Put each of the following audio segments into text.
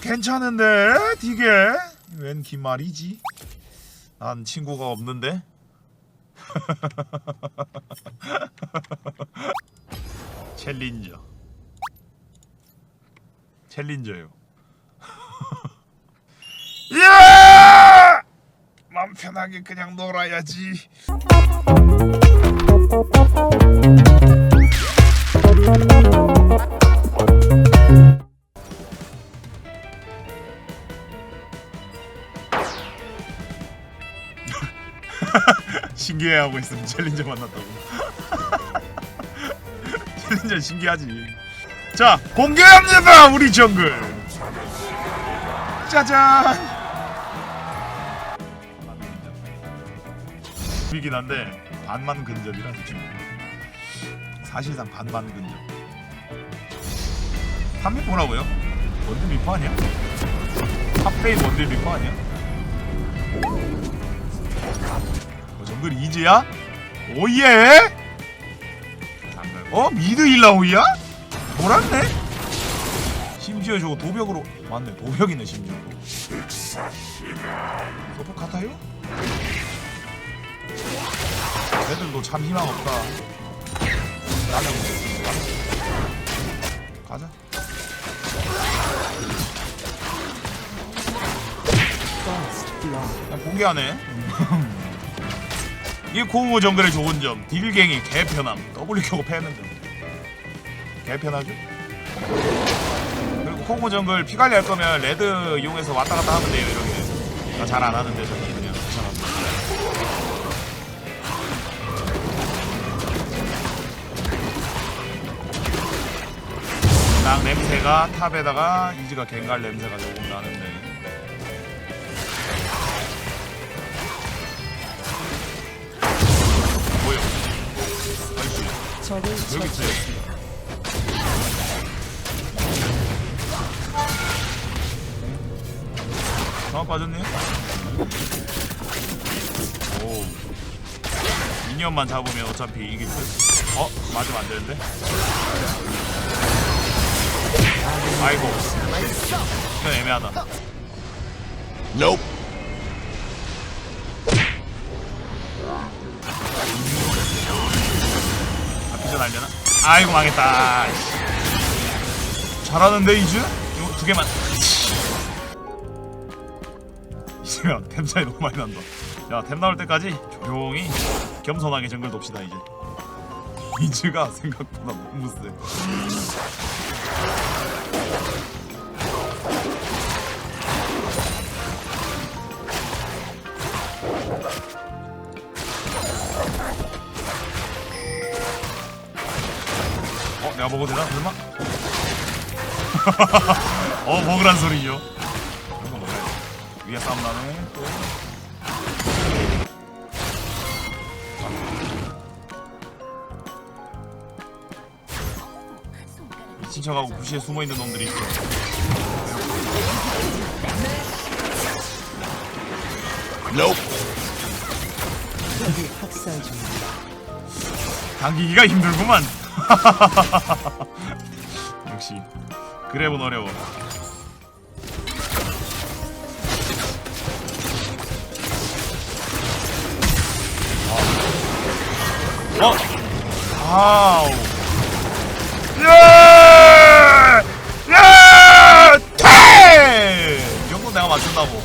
괜찮은데 디게 웬 기말이지? 난 친구가 없는데. 챌린저. 챌린저요. 야! 맘 편하게 그냥 놀아야지. 신기해하고 있으면 챌린저 만났다고. 챌린저 신기하지. 자 공개합니다 우리 정글. 짜잔. 이긴 한데 반만 근접이라. 사실상 반만 근접. 3미포라고요? 원딜 미포 아니야? 탑페인 원딜 미포 아니야? 어, 정글 이즈야? 오예? 어? 미드 일라오이야? 돌았네? 심지어 저거 도벽으로 맞네 도벽이네 심지어 서포 같아요? 애들도 참 희망 없다 가자 가자 그냥 공개하네 이 고무 정글의 좋은 점 딜갱이 개편함. W 켜고 패는 점 개편하죠? 그리고 고무 정글 피 관리할 거면 레드 이용해서 왔다 갔다 하면 돼요 이렇게. 잘안 하는데 저기 그냥 귀찮아서. 딱 냄새가 탑에다가 이즈가 갱갈 냄새가 조금 나는데 적을 여기 있어요. 아 빠졌네. 오. 미니언만 잡으면 어차피 이길 듯. 어? 맞으면 안 되는데? 아이고. 이건 애매하다. Nope. 앞에서 날려나? 아이고 망했다. 잘하는데 이즈? 이거 두 개만. 이제야 템 차이 너무 많이 난다. 야템 나올 때까지 조용히 겸손하게 정글 돕시다 이제. 이즈가 생각보다 너무 세. 내가 먹어도 되나 설마? 어 먹으란 소리죠. 이거 먹어야지. 위에 싸움 나네. 또. 미친 척하고 부시에 숨어 있는 놈들이 학살 중입니다. 당기기가 힘들구만. 역시 그랩은 어려워. 어? 아우. 야! 야! 태! 이 정도 내가 맞춘다고.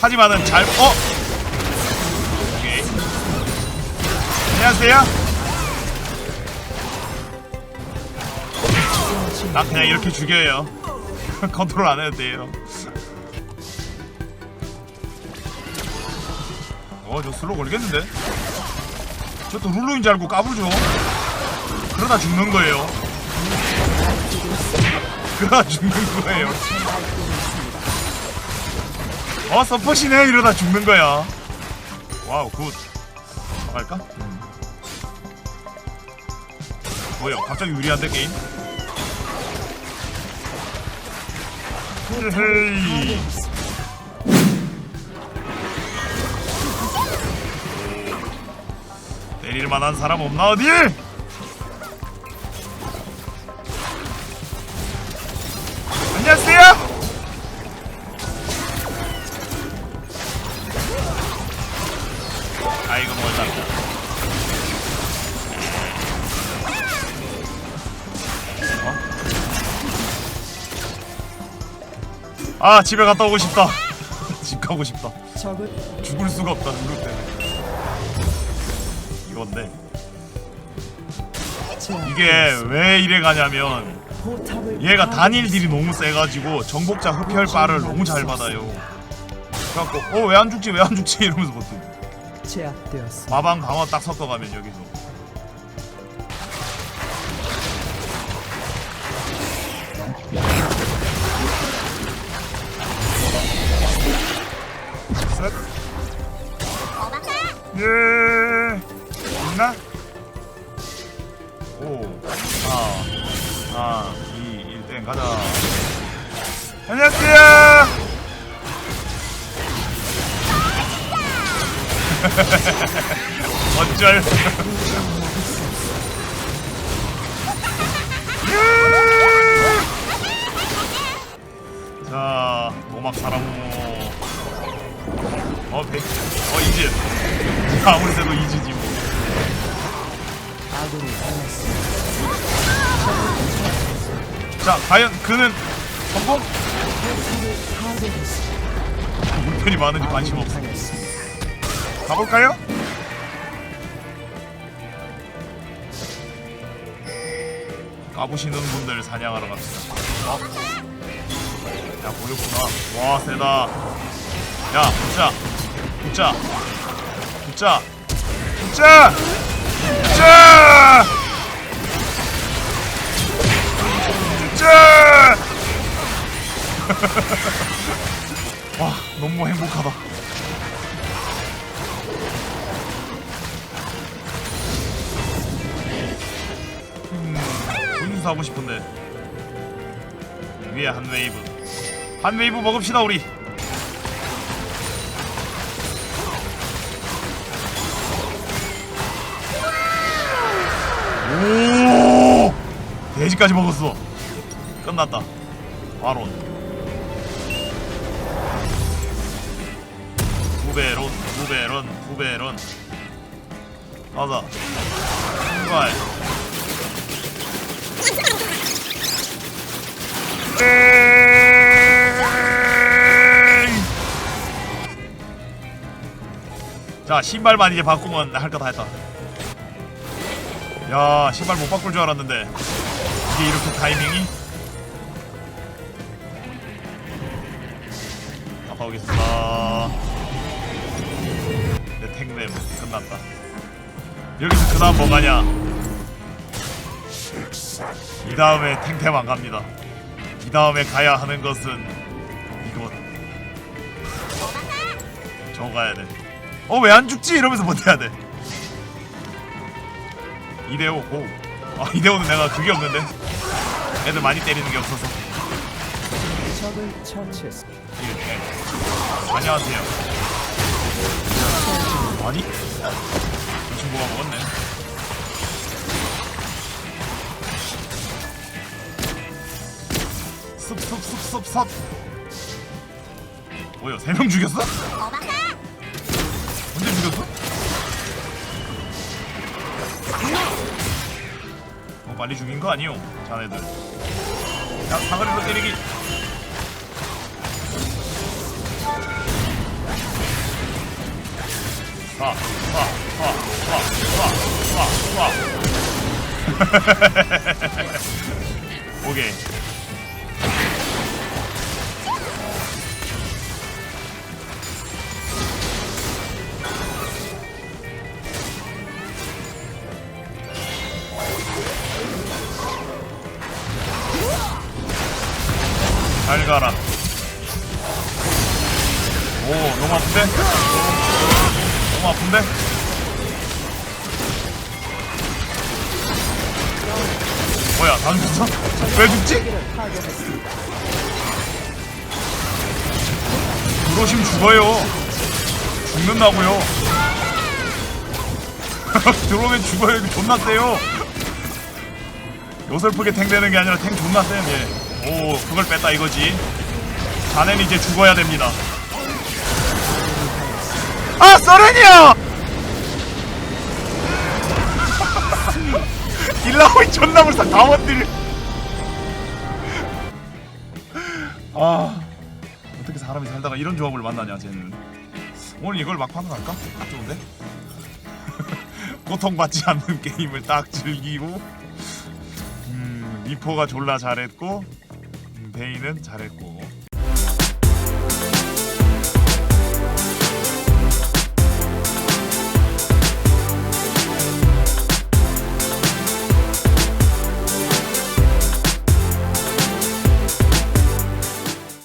하지만은 잘 어? 안녕하세요. 난 그냥 이렇게 죽여요. 컨트롤 안 해도 돼요. 어, 저 슬로 걸리겠는데? 저또 룰루인 줄 알고 까불죠? 그러다 죽는 거예요. 그러다 죽는 거예요. 어 서포시네 이러다 죽는 거야 와우 굿 갈까? 뭐야 갑자기 유리한데 게임? 헤이 때릴 만한 사람 없나 어디? 아 집에 갔다 오고 싶다. 집 가고 싶다. 죽을 수가 없다 누구 때문에. 이건데. 이게 왜 이래 가냐면 얘가 단일. 딜이 너무 세가지고 정복자 흡혈 바를 너무 잘 받아요. 그래갖고 어 왜 안 죽지? 왜 안 죽지? 이러면서 버튼. 마방 강화 딱 섞어가면 여기서 어쩔. 자, 도막 사람우. 어, 백. 어, 이즈. 아무리 세도 이즈지 뭐. 자, 과연 그는 성공? 파괴했습니다. 물편이 많은지 관심 없어. 가볼까요? 까부시는 분들 사냥하러 갑시다. 어? 야 보였구나. 와 세다. 야 붙자, 붙자, 붙자, 붙자, 붙자, 붙자. 와 너무 행복하다. 분수 하고 싶은데. 위에 한 웨이브. 한 웨이브 먹읍시다 우리. 오! 돼지까지 먹었어. 끝났다. 바론. 두배론 두배론 두배론. 가자. 출발 자 신발만 이제 바꾸면 할 거 다 했다. 야 신발 못 바꿀 줄 알았는데. 이게 이렇게 타이밍이? 아빠 오겠습니다. 내 탱램 끝났다. 여기서 그 다음 뭐 가냐? 이 다음에 탱템 안 갑니다 이 다음에 가야 하는 것은 이곳. 저거 가야 돼. 어 왜 안 죽지? 이러면서 버텨야 돼. 이대호 고. 아 이대호는 내가 그게 없는데. 애들 많이 때리는 게 없어서. 적을 처치했습니다. 이렇게. 안녕하세요. 아니? 저 친구가 먹었네. 습습습습습. 뭐야? 세 명 죽였어? 언제 죽였어? 어, 빨리 죽인 거 아니요, 자네들. 야, 사거리로 때리기. 와, 와, 와, 와, 와, 와, 와. 오케이. 잘 가라. 오, 너무 아픈데? 너무 아픈데? 뭐야, 다 죽었어? 왜 죽지? 들어오시면 죽어요. 죽는다고요. 들어오면 죽어요. 존나 세요. 요설프게 탱 되는 게 아니라 탱 존나 쎄. 얘. 오, 그걸 뺐다 이거지. 자네는 이제 죽어야 됩니다. 아, 써렌이야! 일라오이 존나 불쌍 다 원딜. 아, 사람이 살다가 이런 조합을 만나냐 쟤는 오늘 이걸 막판으로 할까? 딱 좋은데? 고통받지 않는 게임을 딱 즐기고 음, 미포가 졸라 잘했고 음, 베인은 잘했고